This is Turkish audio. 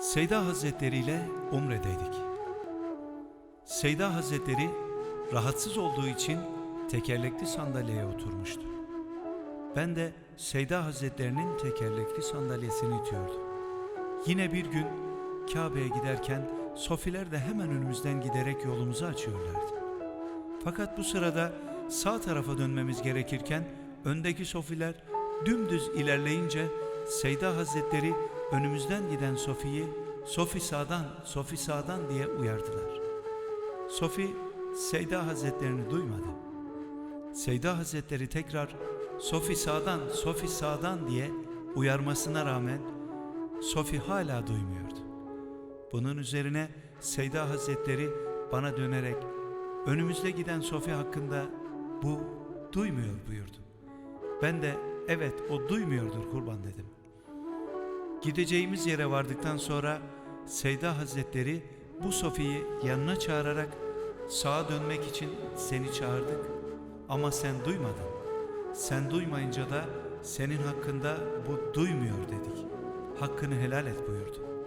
Seyda Hazretleri ile Umre'deydik. Seyda Hazretleri rahatsız olduğu için tekerlekli sandalyeye oturmuştu. Ben de Seyda Hazretlerinin tekerlekli sandalyesini itiyordum. Yine bir gün Kabe'ye giderken sofiler de hemen önümüzden giderek yolumuzu açıyorlardı. Fakat bu sırada sağ tarafa dönmemiz gerekirken öndeki sofiler dümdüz ilerleyince Seyda Hazretleri önümüzden giden Sofi'yi Sofi sağdan, Sofi sağdan diye uyardılar. Sofi Seyda Hazretlerini duymadı. Seyda Hazretleri tekrar Sofi sağdan, Sofi sağdan diye uyarmasına rağmen Sofi hala duymuyordu. Bunun üzerine Seyda Hazretleri bana dönerek önümüzde giden Sofi hakkında bu duymuyor buyurdu. Ben de evet o duymuyordur kurban dedim. Gideceğimiz yere vardıktan sonra Seyda Hazretleri bu Sofi'yi yanına çağırarak sağa dönmek için seni çağırdık ama sen duymadın. Sen duymayınca da senin hakkında bu duymuyor dedik. Hakkını helal et buyurdu.